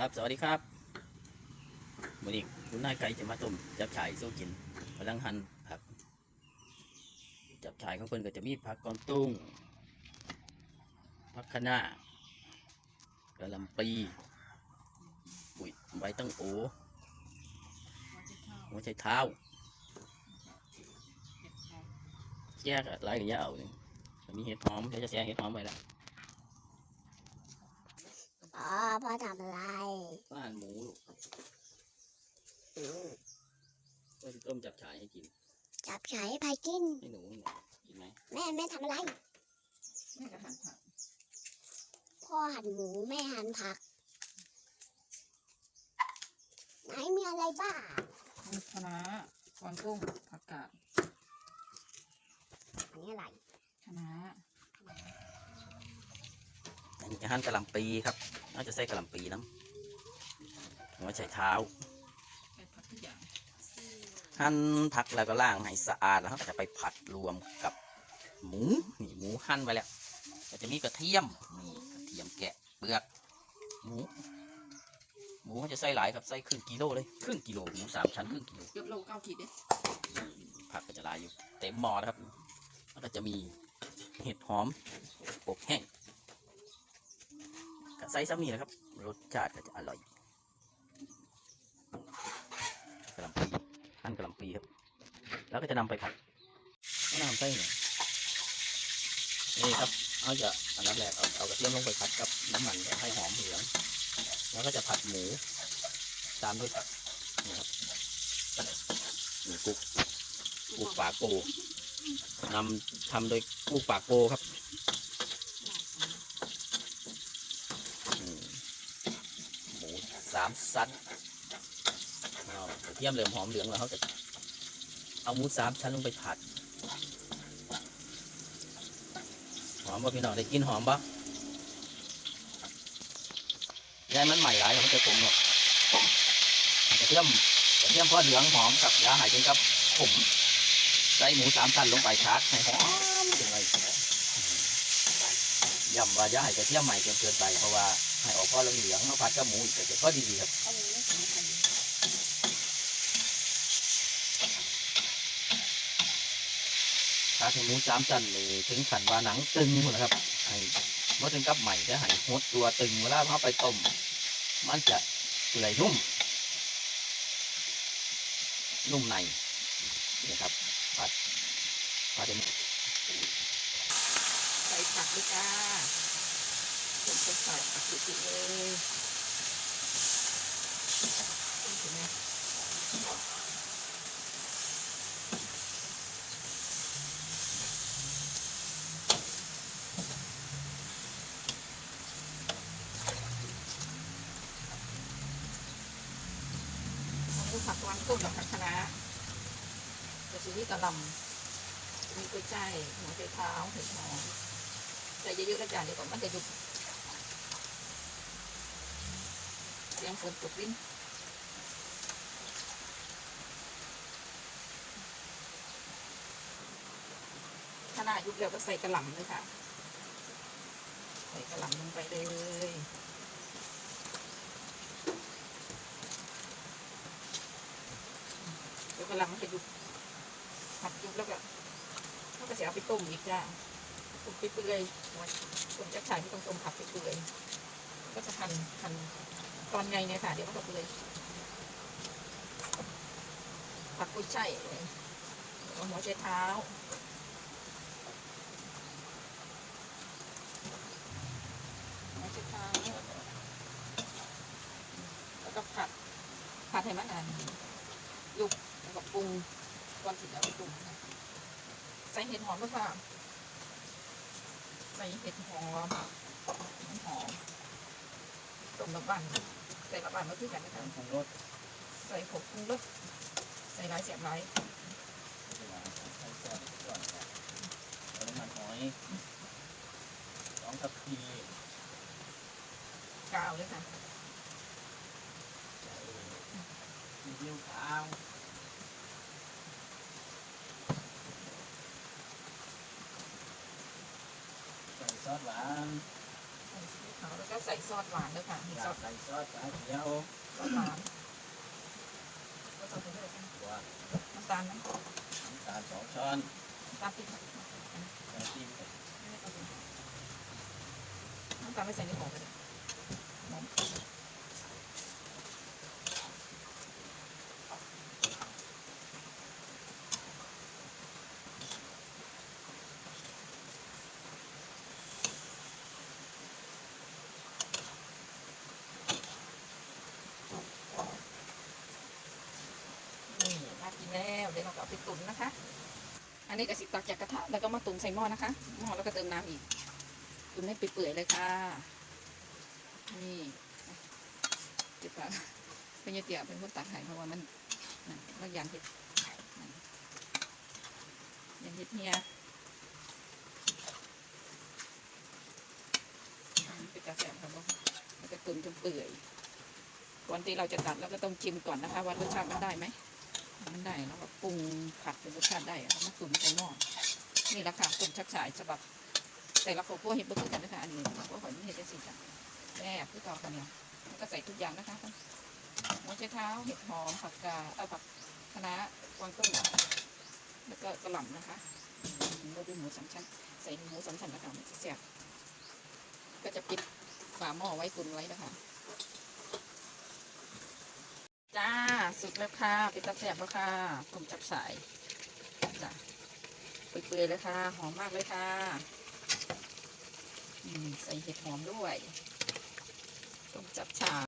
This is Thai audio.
ครับ สวัสดีครับวันนี้คุณนายไก่จะมาต้มจับฉ่ายสู้กินกำลังหั่นผัก จับฉ่ายของเพิ่นก็จะมีผักกอนตุ้งผักคะน้ากระลำปีปุ๋ยใบตั้งโอหัวใจเท้าแยกอะไรกับยาเอานี่มีเห็ดหอมเดี๋ยวจะแช่เห็ดหอมไปแล้ว พ่อพ่อทำอะไรป้านหมูลูกอืมก็จะต้มจับฉ่ายให้กิน จับฉายให้พายกิน ให้หนูหนูกินไหมแม่แม่ทำอะไร แม่ก็หั่นผักพ่อหั่นหมูแม่หั่นผัก ไหนมีอะไรบ้างมีคะน้ากวางตุ้งผักกาดอันนี้อะไรคะน้า อันนี้จะหั่นกระหล่ำปีครับ น่าจะใส่กระหล่ำปีน้ำหัวไชเท้าใส่ผักทุกอย่างหั่นผักแล้วก็ล้างให้สะอาดแล้วก็จะไปผัดรวมกับหมูนี่หมูหั่นไว้แล้วก็จะมีกระเทียมนี่กระเทียมแกะเปลือกหมูหมูมันจะใส่หลายครับใส่ครึ่งกิโลเลยครึ่งกิโลหมูสามชั้นครึ่งกิโลเกือบโลเก้าขีดเด้ผักก็จะหลายอยู่เต็มหม้อแล้วครับแล้วก็จะมีเห็ดหอมอบแห้ง ก็ใส่ซ้ำนี่แหละครับ รสชาติก็จะอร่อยกระลำปีหั่นกระลำปีครับ แล้วก็จะนำไปผัดก็นำใส่เนี่ยนี่ครับเอาจะอันดับแรกเอาเอากระเทียมลงไปผัดกับน้ำมันให้หอมเหลือง แล้วก็จะผัดหมูตามด้วยผักนี่ครับนี่กุ๊กกุกปากโปนำทำโดยกุกปากโปครับอืมหมู สามสันเอากระเทียมเหลืองหอมเหลืองแล้วเขาจะเอาหมูสามชั้นลงไปผัด หอมป่ะพี่น้องได้กินหอมป่ะยายมันใหม่หลายมันจะขมหรอกกระเทียมกระเทียมพอเหลืองหอมกับยาหายเป็นกับขมใส่หมูสามชั้นลงไปชาร์จให้หอมจังเลยย่ำว่ายาให้กระเทียมใหม่จนเกินไปเพราะว่า ให้ออกพอเหลืองๆมาผัดกับหมูอีกก็จะพอดีครับถ้าถึงหมูสามชั้นนี่ถึงขันว่าหนังตึงหมดแล้วครับให้เมื่อถึงกับใหม่จะให้หดตัวตึงเวลาเขาไปต้ม มันจะเปื่อยนุ่ม นุ่มในนี่ครับผัดผัดเป็นใส่ผักด้วยจ้า ผักวันนี้ผักกวางตุ้งกับผักคะน้าจะสีนี่กระหลำมีกล้วยใจายหัวใจเท้าเห็ดหอมใส่เยอะๆกระจายเดี๋ยวก่อนมันจะหยุด เสียงฝนตกลิ้นขนาดยุบแล้วก็ใส่กระหล่ำเลยค่ะ ใส่กระหล่ำลงไปเลยเดี๋ยวกระหล่ำมันจะยุบผัดยุบแล้วก็เขาก็จะเอาไปต้มอีกจ้าต้มไปเปื่อยต้มจะใส่ไม่ต้องต้มผักไปเปื่อยก็จะหั่นหั่น ตอนไงเนี่ยค่ะ เดี๋ยวมันก็เปื่อยผักกุ้ยช่ายเอาหัวใจเท้าหัวใจเท้าแล้วก็ผัดผัดให้มันอ่านยุบแล้วก็ปรุงก่อนที่จะเอาไปปรุงนะใส่เห็ดหอมด้วยค่ะใส่เห็ดหอมหอมต้มละบัน ส่ละบันมาคือกันนะคะของรสใส่ผงปรุงรสใส่หลายเสียบหลายใส่แซ่บก่อนครับแล้วน้ำมันหอยสองทัพพีกาวเลยค่ะใส่ซีอิ๊วขาวใส่ซอสหวาน ขขาวแล้วก็ใส่ซอสหวานด้วยค่ะมีซอสใส่ซอสกระเทียมซอสหวานก็ต้องไปเรื่อยๆตัวน้ำตาลไหมน้ำตาลสองช้อนน้ำตาลปี๊บกระเทียมน้ำตาลไม่ใส่ในของเลยหอม นี่น่ากินแล้ว เดี๋ยวเราก็เอาไปตุ๋นนะคะ อันนี้ก็สิตักจากกระทะแล้วก็มาตุ๋นใส่หม้อนะคะ หม้อแล้วก็เติมน้ำอีก ตุ๋นให้เปื่อยๆเลยค่ะ นี่เจ็บปากเป็นยาเตี๋ยเป็นคนตักให้เพราะว่ามันนั่นแล้วยันเห็ดยันเห็ดเฮียเป็นกาแฟครับว่าแล้วก็ตุ๋นจนเปื่อยก่อนที่เราจะตัดเราก็ต้องชิมก่อนนะคะว่ารสชาติมันได้ไหม มันได้แล้วก็ปรุงผัดเป็นรสชาติได้แล้วมาตุ๋นใส่หม้อนี่แหละค่ะตุ๋นชักฉายฉบับ แต่ละครอบครัวเห็ดบ่คือกันนะคะอันนี้ครอบครัวข่อยนี่เห็ดจังซี่จ้ะแซ่บคือเก่าค่ะเนี่ยแล้วก็ใส่ทุกอย่างนะคะหัวไชเท้าเห็ดหอมผักกาดเอาผักคะน้ากวางตุ้งแล้วก็กระหล่ำนะคะอืมเราดูหมูสามชั้น ใส่หมูสามชั้นนะคะมันจะแซ่บก็จะปิดฝาหม้อไว้ตุนไว้นะคะจ้า สุกแล้วค่ะปิดตาแสบแล้วค่ะต้มจับสายจ้ะเปื่อยๆเลยค่ะ หอมมากเลยค่ะอืมใส่เห็ดหอมด้วยต้มจับฉา